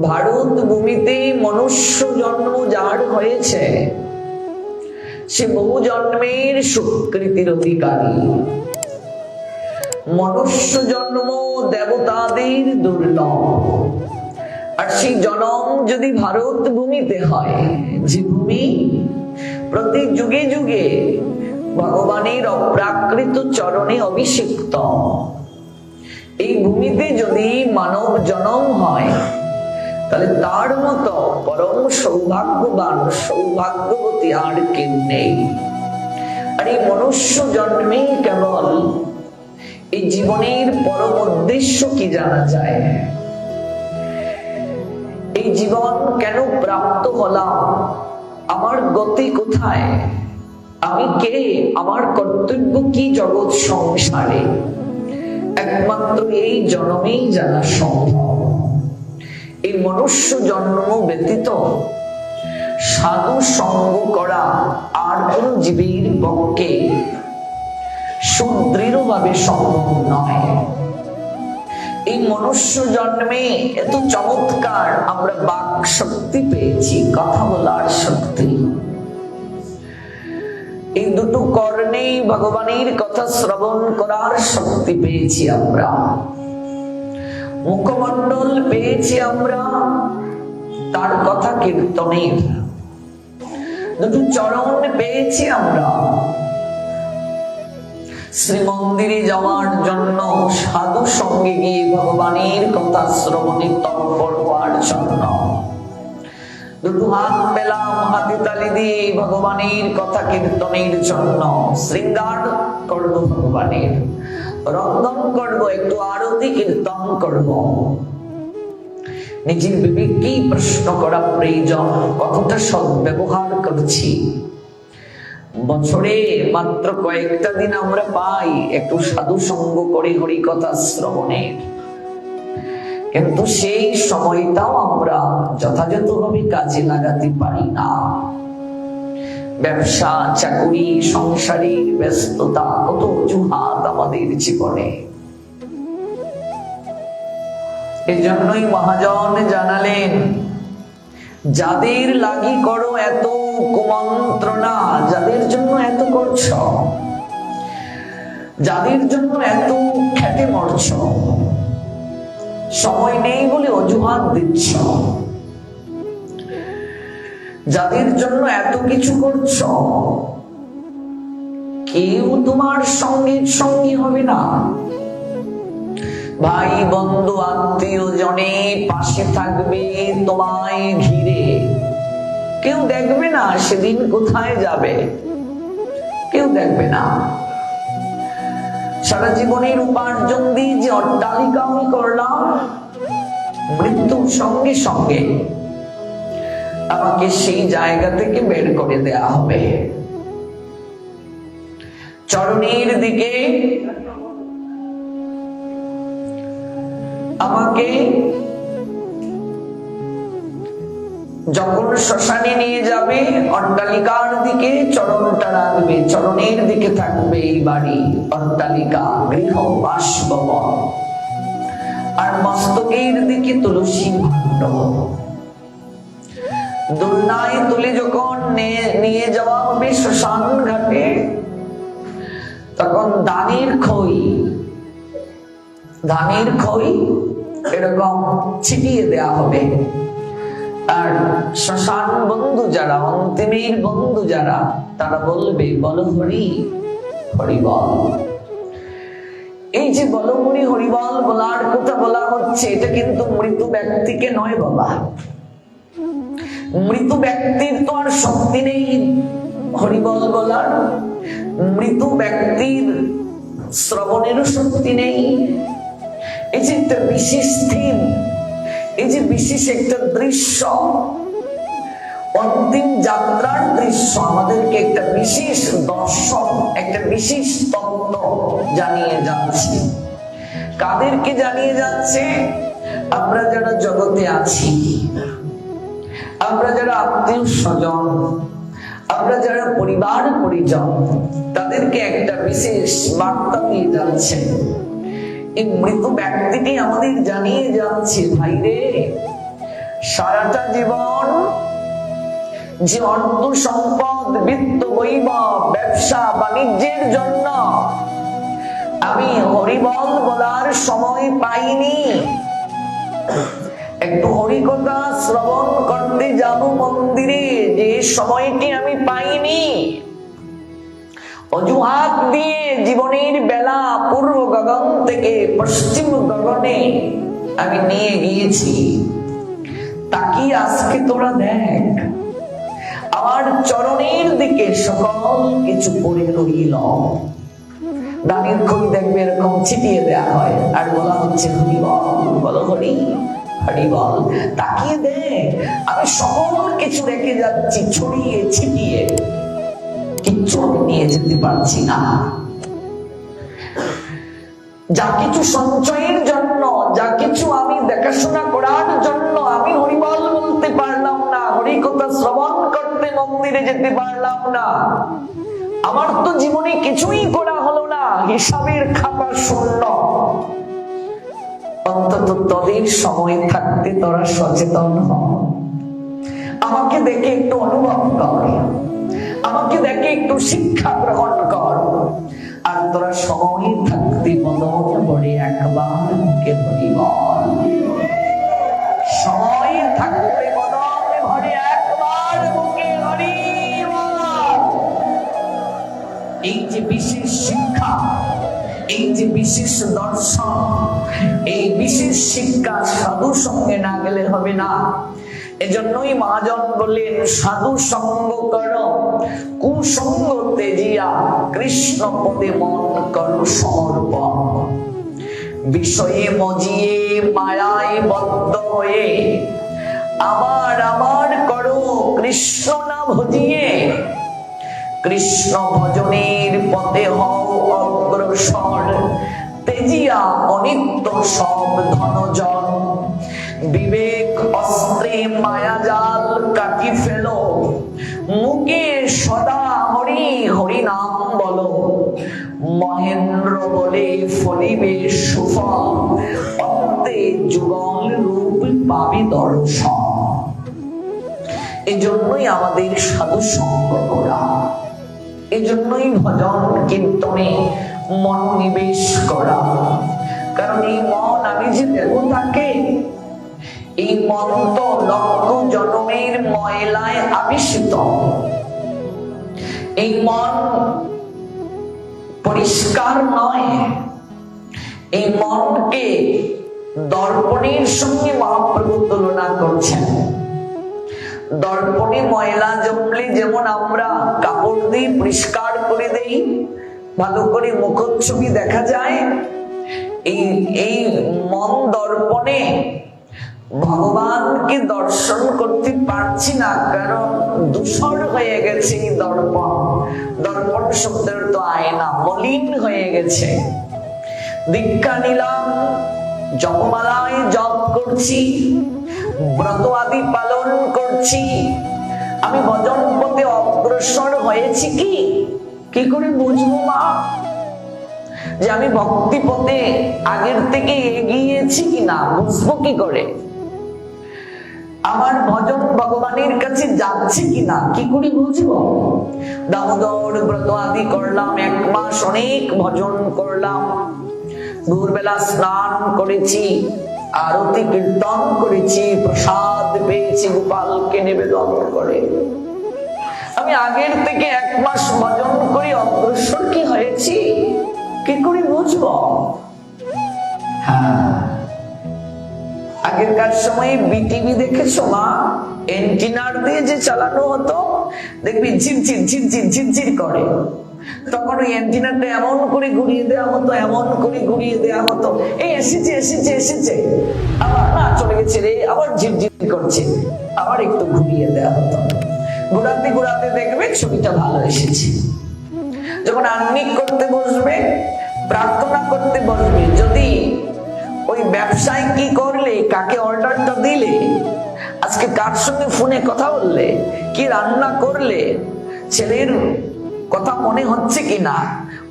ভারত ভূমিতে মনুষ্য জন্ম যার হয়েছে, সে বহু জন্মের সুকৃতির অধিকারী। মনুষ্য জন্ম দেবতাদের দুর্লভ। আর সেই জনম যদি ভারত ভূমিতে হয়, যে ভূমি প্রতি যুগে যুগে ভগবানের অপ্রাকৃত চরণে অভিষিক্ত, এই ভূমিতে যদি মানব জনম হয় তাহলে তার মতো পরম সৌভাগ্যবান সৌভাগ্যবতী আর কেউ নেই। আর এই মনুষ্য জন্মেই কেবল এই জীবনের পরম উদ্দেশ্য কি জানা যায়? এই জীবন কেন প্রাপ্ত হলাম? আমার গতি কোথায়? আমি কে? আমার কর্তব্য কি জগৎ সংসারে? একমাত্র এই জন্মেই জানা সম্ভব। এই মনুষ্য জন্ম ব্যতীত সাধু সঙ্গ করা আর কোন জীবীর পক্ষে সুদৃঢ়ভাবে সম্ভব নয় এই মনুষ্য জন্মে এত চমৎকার আমরা বাক শক্তি পেয়েছি, কথা বলার শক্তি। এই দুটো কর্ণেই ভগবানের কথা শ্রবণ করার শক্তি পেয়েছি আমরা। মুখমণ্ডল পেয়েছি আমরা। তার কথা কীর্তনের। দুটো চরণ পেয়েছি আমরা। শ্রীমন্দিরে যাওয়ার জন্য সাধু সঙ্গে গিয়ে ভগবানের কথা শ্রবণে তৎপর হওয়ার জন্য। দুটো হাত পেলাম হাতে তালি দিয়ে ভগবানের কথা কীর্তনের জন্য। শৃঙ্গার করব ভগবানের। রন্ধন করব একটু আরতি কীর্তন করব নিজের বিবেককেই প্রশ্ন করা প্রয়োজন কতটা সদ্ব্যবহার করছি। বছরে মাত্র কয়েকটা দিন আমরা পাই, একটু সাধু সঙ্গ করে হরি কথা শ্রবণের। কিন্তু সেই সময়টাও আমরা যথাযথভাবে কাজে লাগাতে পারি না। ব্যবসা, চাকরি সংসারের ব্যস্ততা, কত অজুহাত আমাদের জীবনে। এই জন্যই মহাজন জানালেন, যাদের লাগি করো এত কুমন্ত্রণা, যাদের জন্য এত করছ, যাদের জন্য এত খেটে মরছ, সময় নেই বলে অজুহাত দিচ্ছ। যাদের জন্য এত কিছু করছ, কেউ তোমার সঙ্গে সঙ্গী হবে না। ভাই, বন্ধু আত্মীয় জনে পাশে থাকবে তোমায় ঘিরে। কেউ দেখবে না সেদিন কোথায় যাবে। কেউ দেখবে না। সারা জীবনের উপার্জন দিয়ে যে অট্টালিকা আমি করলাম, মৃত্যুর সঙ্গে সঙ্গে আমাকে সেই জায়গা থেকে বের করে দেয়া হবে। চরণের দিকে আমাকে যখন শ্মশানে নিয়ে যাবে, অট্টালিকার দিকে চরণটা রাখবে, চরণের দিকে থাকবে এই বাড়ি, অট্টালিকা, গৃহ, বাসভবন। আর মস্তকের দিকে তুলসী ভাণ্ড। দোলনায় তুলে যখন নিয়ে যাওয়া হবে, শ্মশান ঘাটে, তখন দানের খই ধানের খই এরকম ছিটিয়ে দেয়া হবে। আর শ্মশান বন্ধু যারা, অন্তিমের বন্ধু যারা, তারা বলবে, বল হরি, হরিবল। এই যে বল হরি, হরিবল বলার কথা বলা হচ্ছে, এটা কিন্তু মৃত ব্যক্তিকে নয় বাবা। মৃত ব্যক্তির তো আর শক্তি নেই। হরিবল বলার মৃত ব্যক্তির শ্রবণেরও শক্তি নেই। এই যে একটা বিশেষ থিম এই যে বিশেষ একটা দৃশ্য, অন্তিম যাত্রার দৃশ্য আমাদেরকে একটা বিশেষ দর্শন, একটা বিশেষ তত্ত্ব জানিয়ে যাচ্ছে। কাদেরকে জানিয়ে যাচ্ছে? আমরা যারা জগতে আছি আমরা যারা আত্মীয় স্বজন আমরা যারা পরিবার পরিজন, তাদেরকে একটা বিশেষ বার্তা দিয়ে যাচ্ছে। এই মৃত ব্যক্তিটি আমাদের জানিয়ে যাচ্ছে, ভাই রে, সারাটা জীবন যে অর্থ সম্পদ, বিত্ত বৈভব ব্যবসা, বাণিজ্যের জন্য আমি হরিবল বলার সময় পাইনি। একটু হরিকথা শ্রবণ করতে যাব মন্দিরে। যে সময়টি আমি পাইনি। অজুহাত দিয়ে জীবনের বেলা পূর্ব গগন থেকে পশ্চিম গগনে আমি নিয়ে গিয়েছি। তাকি আজকে তোরা দেখ। আমার চরণের দিকে সকল কিছু পড়ে রইল। দানির খই দেখবে এরকম ছিটিয়ে দেয়া হয়। আর বলা হচ্ছে, হরি বল, বলো হরি। হরি বল, তাকিয়ে দে আমি সকল কিছু রেখে যাচ্ছি, ছড়িয়ে ছিটিয়ে। কিচ্ছু আমি নিয়ে যেতে পারছি না। যা কিছু সঞ্চয়ের জন্য, যা কিছু আমি দেখাশোনা করার জন্য, আমি হরিবল বলতে পারলাম না, হরিকথা শ্রবণ করতে মন্দিরে যেতে পারলাম না। আমার তো জীবনে কিছুই করা হলো না, হিসাবের খাতা শূন্য। অন্তত তোদের সময় থাকতে তোরা সচেতন হ। আমাকে দেখে একটু অনুভব কর। আমাকে দেখে একটু শিক্ষা গ্রহণ কর। আর তোরা সময় থাকতে মদন বলে একবার সময় থাকতে এই যে বিশেষ শিক্ষা, এই যে বিশেষ দর্শন এই বিশেষ শিক্ষা সাধু সঙ্গে না গেলে হবে না। এজন্যই মহাজন বললেন, সাধু সঙ্গ কর, কুসঙ্গ তেজিয়া কৃষ্ণ পদে মন কর সমর্পণ। বিষয়ে মজিয়ে মায়ায় বদ্ধ হয়ে, আবার আবার করো, কৃষ্ণ না ভজিয়ে। কৃষ্ণ ভজনের পথে হও অগ্রসর। তেজিয়া অনিত্য সব ধনজন। বিবেক, অস্ত্রে, মায়াজাল কাটি ফেলো। মুখে সদা হরি হরি নাম বলো। মহেন্দ্র বলে ফলিবে সুফল। অন্তে যুগল রূপ পাবি দর্শন। এই জন্যই আমাদের সাধু সঙ্গ করা। এই জন্যই ভজন কীর্তনে মনোনিবেশ করা। কারণ এই মন আমি যে দেব তাকে, এই মন তো লক্ষ জন্মের ময়লায় আবিষ্কৃত। এই মন পরিষ্কার নয়। এই মনকে দর্পণের সঙ্গে মহাপ্রভু তুলনা করছেন। দর্পণে ময়লা জমলে যেমন আমরা কাপড় দিয়ে পরিষ্কার করে দেই ভালো করে মুখচ্ছবি দেখা যায়? এই এই মন দর্পণে ভগবানকে দর্শন করতে পারছি না, কারণ দূষণ হয়ে গেছে এই দর্পণ। দর্পণ শব্দের তো আয়না মলিন হয়ে গেছে। দীক্ষা নিলাম, জপমালায় জপ করছি, ব্রত আদি পালন করছি। আমি ভজন পথে অগ্রসর হয়েছি কি? কি করে বুঝব, মা? যে আমি ভক্তি পথে আগের থেকে এগিয়েছি কিনা, বুঝব কি করে? আমার ভজন ভগবানের কাছে যাচ্ছে কিনা, কি করে বুঝব? দামোদর ব্রত আদি করলাম, এক মাস অনেক ভজন করলাম। ভোরবেলা স্নান করেছি, আরতি কীর্তন করেছি, প্রসাদ পেয়েছি গোপালকে নিবেদন করে। আমি আগের থেকে এক মাস ভজন করে, অগ্রসর কি হয়েছি? কি করে বুঝব? হ্যাঁ। আগেরকার সময় বিটিভি মা? এন্টিনার দিয়ে যে চালানো হতো, দেখবি ঝিরঝির ঝিরঝির ঝিরঝির করে। তখন ওই অ্যান্টিনাটা এমন করে ঘুরিয়ে দেওয়া হতো, এমন করে ঘুরিয়ে দেওয়া হতো। এই এসেছে এসেছে এসেছে। আবার না চলে গেছে রে, আবার ঝিরঝির করছে। আবার একটু ঘুরিয়ে দেওয়া হতো। ঘোরাতে ঘোরাতে দেখবে ছবিটা ভালো এসেছে। যখন আন্নিক করতে বসবে, প্রার্থনা করতে বসবে, যদি ওই ব্যবসায় কি করলে, কাকে অর্ডারটা দিলে, আজকে কার সঙ্গে ফোনে কথা বললে, কি রান্না করলে, ছেলের কথা মনে হচ্ছে কিনা,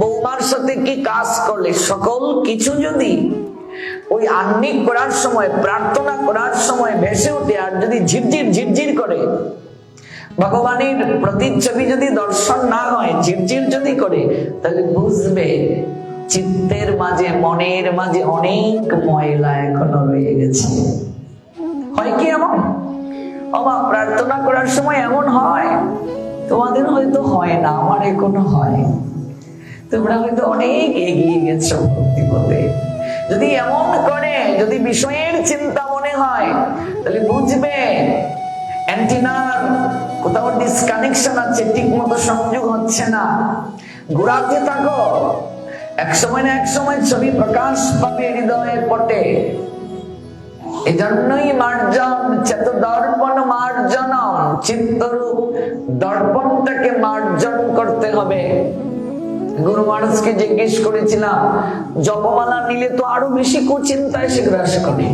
বৌমার সাথে কি কাজ করলে, সকল কিছু যদি ওই আহ্নিক করার সময়, প্রার্থনা করার সময় ভেসে ওঠে আর যদি ঝিরঝির ঝিরঝির করে ভগবানের প্রতিচ্ছবি যদি দর্শন না হয় ঝিরঝির যদি করে, তাহলে বুঝবে চিত্তের মাঝে, মনের মাঝে অনেক ময়লা এখনও রয়ে গেছে। হয় কি এমন? অমা প্রার্থনা করার সময় এমন হয়, তোমাদের হয়তো হয় না, আমার এখনও হয়। তোমরা হয়তো অনেক এগিয়ে গেছো ভক্তি পথে। যদি এমন করে, যদি বিষয়ের চিন্তা মনে হয়, তাহলে বুঝবে অ্যান্টিনার কোথাও ডিসকানেকশন আছে ঠিক মতো সংযোগ হচ্ছে না। ঘোরাতে থাকো। এক সময় না এক সময় ছবি প্রকাশ পাবে হৃদয়ের পটে। এজন্যই মার্জন চেত দর্পণ মার্জনম, চিত্তরূপ দর্পণটাকে মার্জন করতে হবে। গুরু মহারাজকে জিজ্ঞেস করেছিলাম, জপমালা নিলে তো আরও বেশি কুচিন্তায় সে গ্রাস করে।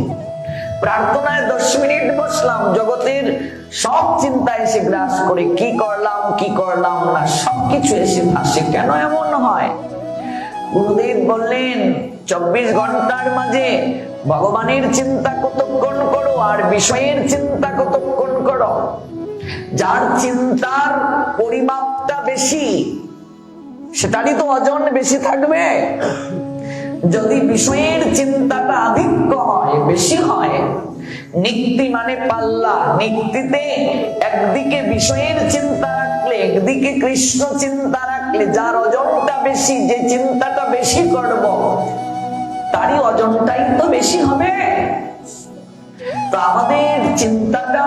প্রার্থনায় দশ মিনিট বসলাম, জগতের সব চিন্তা এসে গ্রাস করে, কি করলাম কি করলাম না, সবকিছু এসে ভাসে কেন এমন হয়? গুরুদেব বললেন, চব্বিশ ঘণ্টার মাঝে ভগবানের চিন্তা কতক্ষণ করো আর বিষয়ের চিন্তা কতক্ষণ করো? যার চিন্তার পরিমাপটা বেশি, সেটারই তো অজন বেশি থাকবে। যদি বিষয়ের চিন্তাটা আধিক্য হয়, বেশি হয়, নিক্তি মানে পাল্লা। নিক্তিতে একদিকে বিষয়ের চিন্তা রাখলে, একদিকে কৃষ্ণ চিন্তা রাখলে, যার ওজনটা বেশি, যে চিন্তাটা বেশি করব, তারই ওজনটাই তো বেশি হবে। তো আমাদের চিন্তাটা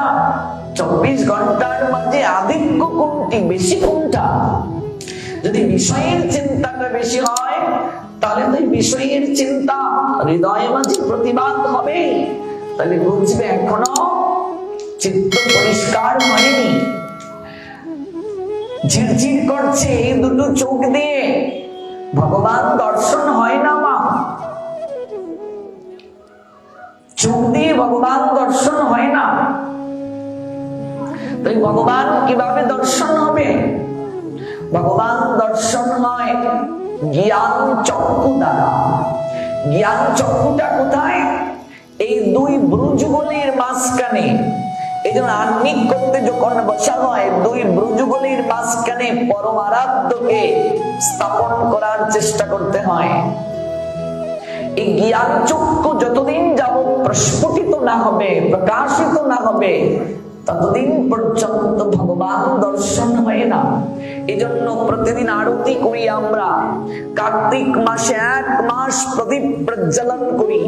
চব্বিশ ঘণ্টার মাঝে আধিক্য কোনটি? বেশি কোনটা? যদি বিষয়ের চিন্তাটা বেশি হয় তাহলে তো বিষয়ের চিন্তা, হৃদয়ে মাঝে প্রতিবাদ হবে। তাহলে বুঝবে এখনও চিত্ত পরিষ্কার হয়নি। ঝিরঝির করছে এই দুটো চোখ দিয়ে। ভগবান দর্শন হয় না, মা। চোখ দিয়ে ভগবান দর্শন হয় না। তাই ভগবান কীভাবে দর্শন হবে? ভগবান দর্শন হয় জ্ঞান চক্ষু দ্বারা জ্ঞান চক্ষুটা কোথায়? এই দুই ব্রুজগুলির মাঝখানে। এই জন্য আন্নিক করতে যখন বসা হয়, দুই ব্রুজগুলির মাঝখানে পরমারাধ্যকে স্থাপন করার চেষ্টা করতে হয়। এই জ্ঞান চক্ষু যতদিন যাব প্রস্ফুটিত না হবে, প্রকাশিত না হবে ততদিন পর্যন্ত ভগবান দর্শন হয় না। এজন্য প্রতিদিন আরতি করি আমরা। কার্তিক মাসে এক মাস প্রদীপ প্রজ্বলন করি।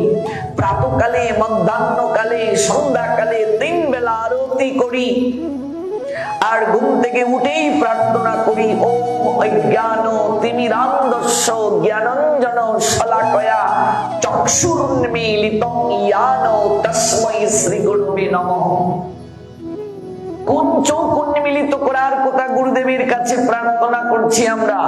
প্রাতকালে, মধ্যাহ্নকালে, সন্ধ্যাকালে তিন বেলা আরতি করি। আর ঘুম থেকে উঠেই প্রার্থনা করি ও অজ্ঞান তিমিরান্দস্য জ্ঞানঞ্জন শলাকয়া চক্ষুরুন্মীলিত ইয়ান তস্মৈ শ্রী গুরুবে নমঃ। কোন চোখ মিলিত করার কথা গুরুদেবের কাছে প্রার্থনা করছি আমরা।